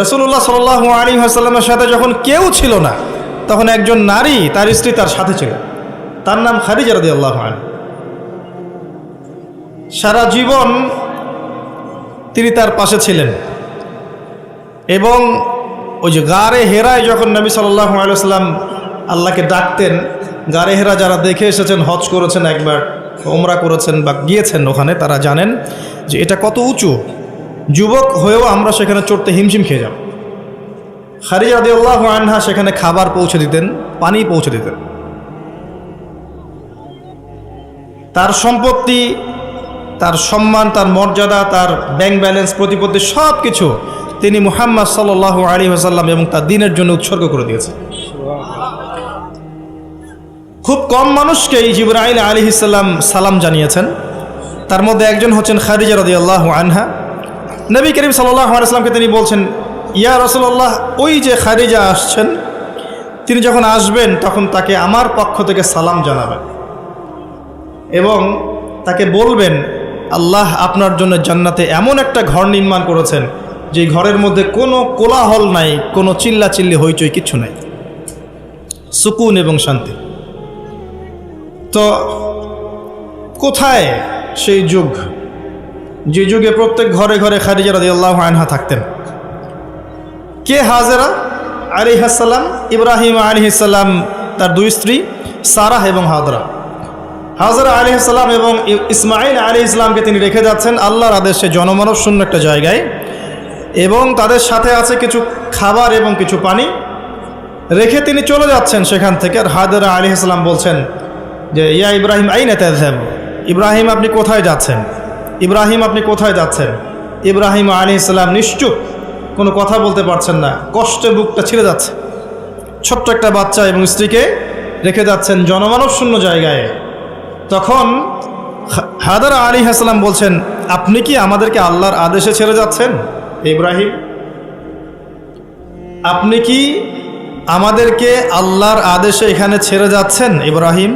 রসুল্লাহ সাল্লাহ আলী আসাল্লামের সাথে যখন কেউ ছিল না, তখন একজন নারী তার স্ত্রী তার সাথে ছিল। তার নাম আল্লাহ সারা জীবন তিনি তার পাশে ছিলেন। এবং ওই যে গারে হেরায় যখন নবী সাল্লাহ আল্লাহকে ডাকতেন, গারে হেরা যারা দেখে এসেছেন, হজ করেছেন একবার ওমরা করেছেন বা গিয়েছেন ওখানে, তারা জানেন যে এটা কত উঁচু। যুবক হয়েও আমরা সেখানে চড়তে হিমশিম খেয়ে যাব। খারিজা আল্লাহ আনহা সেখানে খাবার পৌঁছে দিতেন, পানি পৌঁছে দিতেন। তার সম্পত্তি, তার সম্মান, তার মর্যাদা, তার ব্যাংক ব্যালেন্স প্রতিপত্তি সব কিছু তিনি মুহাম্মদ সাল্লাহ আলী আসাল্লাম এবং তার দিনের জন্য উৎসর্গ করে দিয়েছেন। খুব কম মানুষকে এই জিবরাইল আলী ইসাল্লাম সালাম জানিয়েছেন। তার মধ্যে একজন হচ্ছেন খারিজা রদি আল্লাহ আনহা। নবী করিম সাল্লাহ তিনি বলছেন, ইয়া রসল্লাহ ওই যে খারিজা আসছেন, তিনি যখন আসবেন, তখন তাকে আমার পক্ষ থেকে সালাম জানাবেন এবং তাকে বলবেন, আল্লাহ আপনার জন্য জান্নাতে এমন একটা ঘর নির্মাণ করেছেন, যে ঘরের মধ্যে কোনো কোলাহল নাই, কোনো চিল্লা চিল্লি হইচই কিছু নাই। সুকুন এবং শান্তি। তো কোথায় সেই যুগ? যে যুগে প্রত্যেক ঘরে ঘরে খারিজা রাদি আল্লাহ আনহা থাকতেন। কে হাজেরা? আলি হাসাল্লাম ইব্রাহিম আলি তার দুই স্ত্রী, সারাহ এবং হাদরা হাজরা আলি এবং ইসমাইল আলী ইসলামকে তিনি রেখে যাচ্ছেন আল্লাহর আদেশে জনমানব শূন্য একটা জায়গায়। এবং তাদের সাথে আছে কিছু খাবার এবং কিছু পানি। রেখে তিনি চলে যাচ্ছেন সেখান থেকে আর হাদরা আলী বলছেন যে, ইয়া ইব্রাহিম আই নেতা ইব্রাহিম, আপনি কোথায় যাচ্ছেন? ইব্রাহিম, আপনি কোথায় যাচ্ছেন? ইব্রাহিম আলী ইসলাম নিশ্চুপ, কোনো কথা বলতে পারছেন না, কষ্টে বুকটা ছিঁড়ে যাচ্ছে। ছোট্ট একটা বাচ্চা এবং স্ত্রীকে রেখে যাচ্ছেন জনমানব শূন্য জায়গায়। তখন হাদার আলী হাসলাম বলছেন, আপনি কি আমাদেরকে আল্লাহর আদেশে ছেড়ে যাচ্ছেন? ইব্রাহিম, আপনি কি আমাদেরকে আল্লাহর আদেশে এখানে ছেড়ে যাচ্ছেন? ইব্রাহিম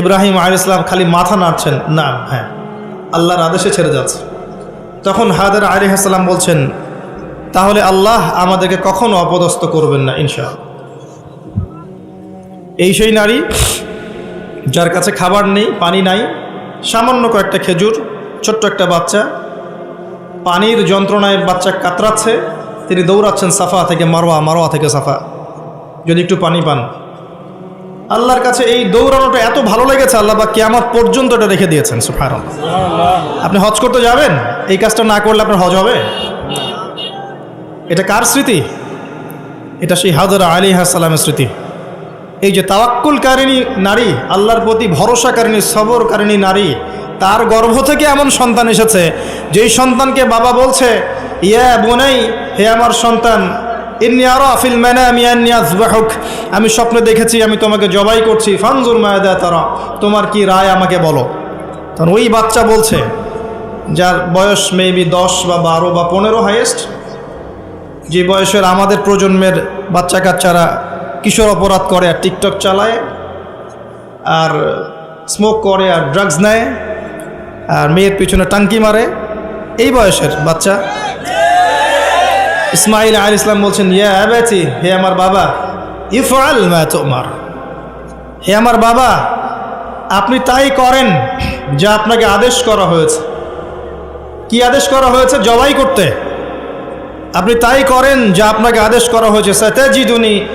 ইব্রাহিম আলী ইসলাম খালি মাথা নাড়ছেন, না হ্যাঁ। আল্লাহর আদেশে ছেড়ে যাচ্ছে। তখন হাদার আলী হাসলাম বলছেন, তাহলে আল্লাহ আমাদেরকে কখনো অপদস্থ করবেন না, ইনশাআল্লাহ। এই সেই নারী, যার কাছে খাবার নেই, পানি নাই, সামান্য কয়েকটা খেজুর, ছোট্ট একটা বাচ্চা, পানির যন্ত্রণায় বাচ্চা কাতরাচ্ছে, তিনি দৌড়াচ্ছেন সাফা থেকে মারোয়া মারোয়া থেকে সাফা। যদি একটু পানি পান। আল্লাহর কাছে এই দৌড়ানোটা এত ভালো লেগেছে আল্লাহ বা কেয়ামত পর্যন্ত এটা রেখে দিয়েছেন সুফার আপনি হজ করতে যাবেন? এই কাজটা না করলে আপনার হজ হবে? এটা কার স্মৃতি? এটা সেই হাজরা আলী হাসালামের স্মৃতি। এই যে তাওয়াক্কুলকারিণী নারী আল্লাহর প্রতি ভরসাকারিণী সবরকারিণী নারী তার গর্ভ থেকে এমন সন্তান এসেছে যেই সন্তানকে বাবা বলছে ইয়া বোনাই হে আমার সন্তান আমি স্বপ্নে দেখেছি, আমি তোমাকে জবাই করছি। ফানজুর মায়াদা তারা, তোমার কি রায় আমাকে বলো? তখন ওই বাচ্চা বলছে, যার বয়স মেবি দশ বা বারো বা পনেরো হাইয়েস্ট যে বয়সের আমাদের প্রজন্মের বাচ্চা কাচ্চারা কিশোর অপরাধ করে আর টিকটক চালায়, আর স্মোক করে, আর ড্রাগস নেয়, আর মেয়ের পিছনে টাঙ্কি মারে। এই বয়সের বাচ্চা ইসমাইল আল ইসলাম বলছেন, ইয়া আবাতি, হে আমার বাবা, ইফআল মা তোমার। হে আমার বাবা, আপনি তাই করেন যা আপনাকে আদেশ করা হয়েছে। কি আদেশ করা হয়েছে? জবাই করতে। আপনি তাই করেন যা আপনাকে আদেশ করা হয়েছে। সাতাজিদুনি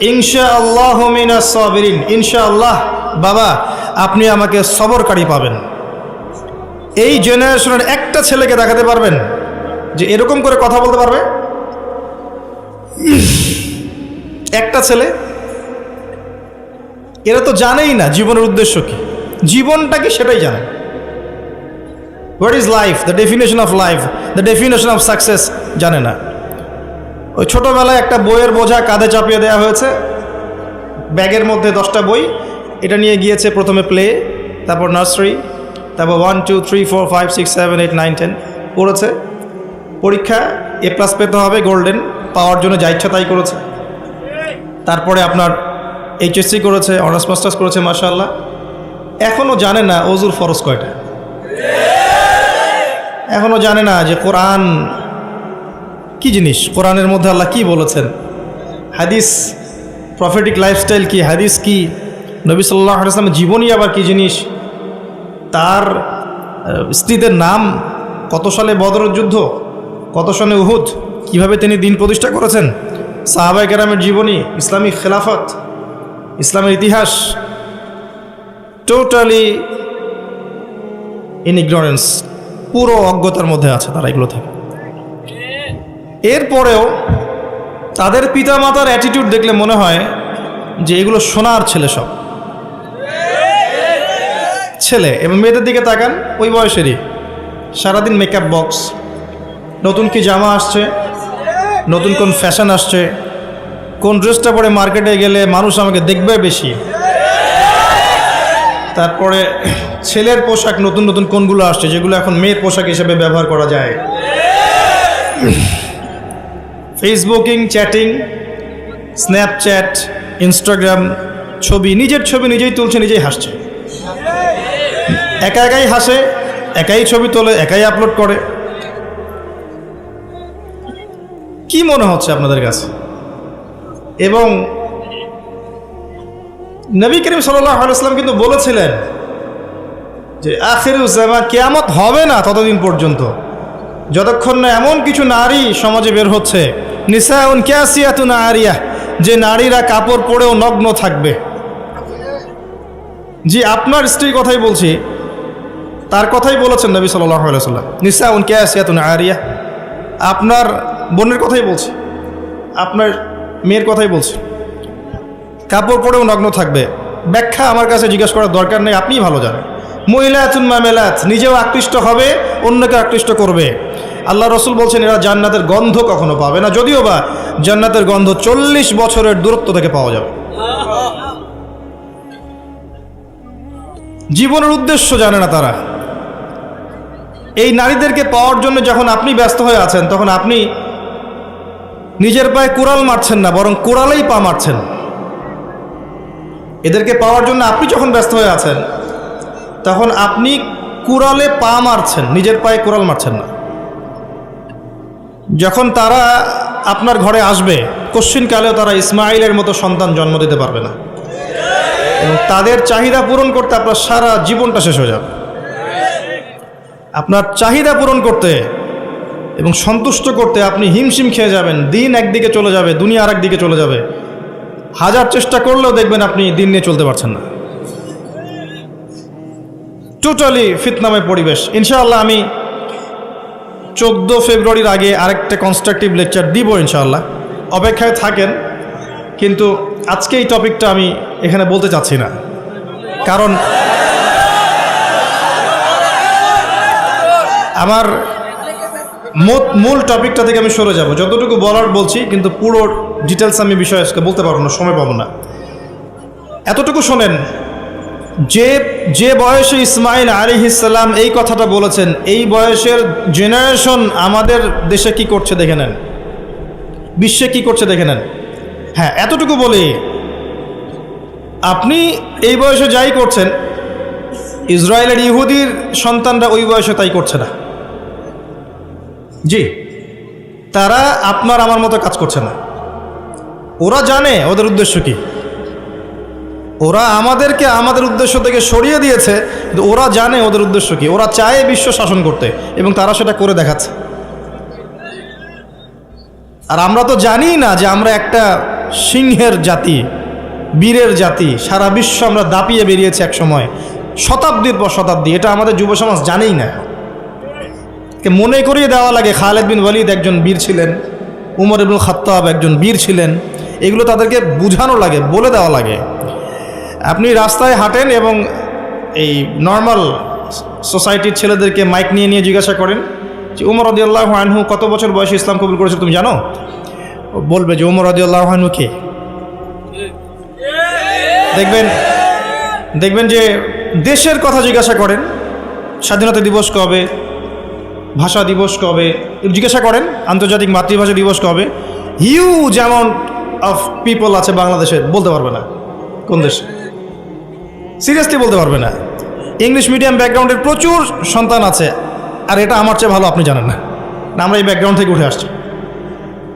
ইনশা আল্লাহ সাবিরিন। ইনশা আল্লাহ বাবা, আপনি আমাকে সবরকারী পাবেন। এই জেনারেশনের একটা ছেলেকে দেখাতে পারবেন যে এরকম করে কথা বলতে পারবে? একটা ছেলে? এরা তো জানেই না জীবনের উদ্দেশ্য কি। জীবনটা কি সেটাই জানে। What is life the definition of life the definition of success জানে না। ওই ছোটোবেলায় একটা বইয়ের বোঝা কাঁধে চাপিয়ে দেওয়া হয়েছে। ব্যাগের মধ্যে দশটা বই। এটা নিয়ে গিয়েছে প্রথমে প্লে তারপর নার্সারি তারপর one two three four five six seven eight nine ten পড়েছে। পরীক্ষা এ প্লাস পেতে হবে গোল্ডেন পাওয়ার জন্য যা ইচ্ছা তাই করেছে। তারপরে আপনার এইচএসসি করেছে অনার্স মাস্টার্স করেছে মার্শাল্লাহ এখনও জানে না অজুর ফরজ কয়টা। এখনও জানে না যে কোরআন কি জিনিস? কোরআনের মধ্যে আল্লাহ কি বলেছেন? হাদিস প্রফেটিক লাইফস্টাইল কি? হাদিস কি? নবী সাল্লাহ আসলামের জীবনী আবার কি জিনিস? তার স্ত্রীদের নাম কত সালে বদরের যুদ্ধ? কত সালে উহুদ? কীভাবে তিনি দিন প্রতিষ্ঠা করেছেন? সাহাবাই কেরামের জীবনী, ইসলামী খেলাফত, ইসলামের ইতিহাস, টোটালি ইন ইগনোরেন্স পুরো অজ্ঞতার মধ্যে আছে তারা, এগুলো থেকে। এরপরেও তাদের পিতা মাতার অ্যাটিটিউড দেখলে মনে হয় যে এগুলো সোনার ছেলে সব। ছেলে, এবং মেয়েদের দিকে তাকান, ওই বয়সেরই। সারাদিন মেকআপ বক্স নতুন কি জামা আসছে নতুন কোন ফ্যাশন আসছে? কোন ড্রেসটা পরে মার্কেটে গেলে মানুষ আমাকে দেখবে বেশি? তারপরে ছেলের পোশাক, নতুন নতুন কোনগুলো আসছে, যেগুলো এখন মেয়ের পোশাক হিসেবে ব্যবহার করা যায়? ফেসবুকিং চ্যাটিং স্ন্যাপচ্যাট ইনস্টাগ্রাম ছবি, নিজের ছবি নিজেই তুলছে, নিজেই হাসছে। একা একাই হাসে, একাই ছবি তোলে, একাই আপলোড করে। কি মনে হচ্ছে আপনাদের কাছে? এবং নবী করিম আলাইসলাম কিন্তু বলেছিলেন যে আখির জামা কেয়ামত হবে না ততদিন পর্যন্ত। যতক্ষণ না এমন কিছু নারী সমাজে বের হচ্ছে, নিসাউন ক্যাসিয়াতুন আরিয়া যে নারীরা কাপড় পরেও নগ্ন থাকবে। জি, আপনার স্ত্রীর কথাই বলছি। তার কথাই বলেছেন নবী সাল্লাম নিসাউন ক্যাসিয়াতুন আরিয়া আপনার বোনের কথাই বলছি। আপনার মেয়ের কথাই বলছি। কাপড় পরেও নগ্ন থাকবে। ব্যাখ্যা আমার কাছে জিজ্ঞেস করার দরকার নেই, আপনিই ভালো জানেন। মহিলা মহিলাতুন মামেলাত, নিজেও আকৃষ্ট হবে, অন্যকে আকৃষ্ট করবে। আল্লাহ রসুল বলছেন, এরা জান্নাতের গন্ধ কখনো পাবে না, যদিও বা জান্নাতের গন্ধ চল্লিশ বছরের দূরত্ব থেকে পাওয়া যাবে। জীবনের উদ্দেশ্য জানে না তারা। এই নারীদেরকে পাওয়ার জন্য যখন আপনি ব্যস্ত হয়ে আছেন, তখন আপনি নিজের পায়ে কুড়াল মারছেন না, বরং কুড়ালেই পা মারছেন। এদেরকে পাওয়ার জন্য আপনি যখন ব্যস্ত হয়ে আছেন, তখন আপনি কুড়ালে পা মারছেন, নিজের পায়ে কুড়াল মারছেন না। যখন তারা আপনার ঘরে আসবে, কশ্চিনকালেও তারা ইসমাইলের মতো সন্তান জন্ম দিতে পারবে না। এবং তাদের চাহিদা পূরণ করতে আপনার সারা জীবনটা শেষ হয়ে যাবে। আপনার চাহিদা পূরণ করতে এবং সন্তুষ্ট করতে আপনি হিমশিম খেয়ে যাবেন। দিন একদিকে চলে যাবে, দুনিয়া আর একদিকে চলে যাবে। হাজার চেষ্টা করলেও দেখবেন আপনি দিন নিয়ে চলতে পারছেন না। টোটালি ফিতনাময় পরিবেশ। ইনশাআল্লাহ আমি চোদ্দ ফেব্রুয়ারির আগে আরেকটা কনস্ট্রাকটিভ লেকচার দিব ইনশাআল্লাহ। অপেক্ষায় থাকেন, কিন্তু আজকে এই টপিকটা আমি এখানে বলতে চাচ্ছি না। কারণ আমার মূল- টপিকটা থেকে আমি সরে যাব। যতটুকু বলার বলছি, কিন্তু পুরো ডিটেলস আমি বিষয় আজকে বলতে পারব না, সময় পাবো না। এতটুকু শোনেন, যে যে বয়সে ইসমাইল আলী ইসাল্লাম এই কথাটা বলেছেন, এই বয়সের জেনারেশন আমাদের দেশে কি করছে দেখে নেন। বিশ্বে কি করছে দেখে নেন। হ্যাঁ এতটুকু বলি, আপনি এই বয়সে যাই করছেন, ইসরায়েলের ইহুদির সন্তানরা ওই বয়সে তাই করছে না। জি। তারা আপনার আমার মতো কাজ করছে না। ওরা জানে ওদের উদ্দেশ্য কি। ওরা আমাদেরকে আমাদের উদ্দেশ্য থেকে সরিয়ে দিয়েছে, কিন্তু ওরা জানে ওদের উদ্দেশ্য কি। ওরা চায় বিশ্ব শাসন করতে এবং তারা সেটা করে দেখাচ্ছে। আর আমরা তো জানি না যে আমরা একটা সিংহের জাতি, বীরের জাতি, সারা বিশ্ব আমরা দাপিয়ে বেরিয়েছি এক সময় শতাব্দীর পর শতাব্দী, এটা আমাদের যুব সমাজ জানেই না মনে করিয়ে দেওয়া লাগে, খালেদ বিন ওয়ালিদ একজন বীর ছিলেন, উমর ইবুল খাত্তাব একজন বীর ছিলেন, এগুলো তাদেরকে বোঝানো লাগে, বলে দেওয়া লাগে। আপনি রাস্তায় হাঁটেন এবং এই নর্মাল সোসাইটির ছেলেদেরকে মাইক নিয়ে নিয়ে জিজ্ঞাসা করেন যে, উমর রদিয়াল্লাহ আনহু কত বছর বয়সে ইসলাম কবুল করেছে তুমি জানো? বলবে যে, উমর রদিয়াল্লাহ আনহু কে? দেখবেন দেখবেন যে দেশের কথা জিজ্ঞাসা করেন, স্বাধীনতা দিবস কবে? ভাষা দিবস কবে? জিজ্ঞাসা করেন, আন্তর্জাতিক মাতৃভাষা দিবস কবে? হিউজ অ্যামাউন্ট অফ পিপল আছে বাংলাদেশে, বলতে পারবে না। কোন দেশে? সিরিয়াসলি বলতে পারবে না। ইংলিশ মিডিয়াম ব্যাকগ্রাউন্ডের প্রচুর সন্তান আছে। আর এটা আমার চেয়ে ভালো আপনি জানেন না। আমরা এই ব্যাকগ্রাউন্ড থেকে উঠে আসছি।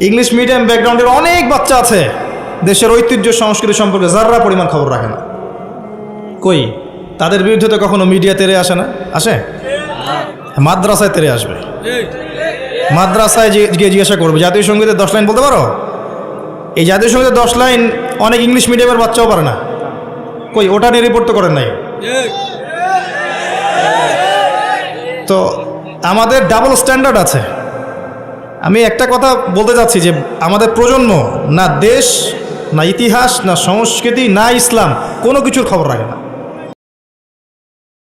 ইংলিশ মিডিয়াম ব্যাকগ্রাউন্ডের অনেক বাচ্চা আছে। দেশের ঐতিহ্য, সংস্কৃতি সম্পর্কে যারা পরিমাণ খবর রাখে না। কই? তাদের বিরুদ্ধে তো কখনো মিডিয়া তেরে আসে না। আসে? মাদ্রাসায় তেরে আসবে। মাদ্রাসায় গিয়ে জিজ্ঞাসা করবে। জাতীয় সঙ্গীতের দশ লাইন বলতে পারো? এই জাতীয় সঙ্গীতের দশ লাইন অনেক ইংলিশ মিডিয়ামের বাচ্চাও পারে না। কই, ওটা নিয়ে রিপোর্ট তো করেন নাই। তো আমাদের ডাবল স্ট্যান্ডার্ড আছে। আমি একটা কথা বলতে চাচ্ছি যে আমাদের প্রজন্ম না দেশ, না ইতিহাস, না সংস্কৃতি, না ইসলাম কোনো কিছুর খবর রাখে না।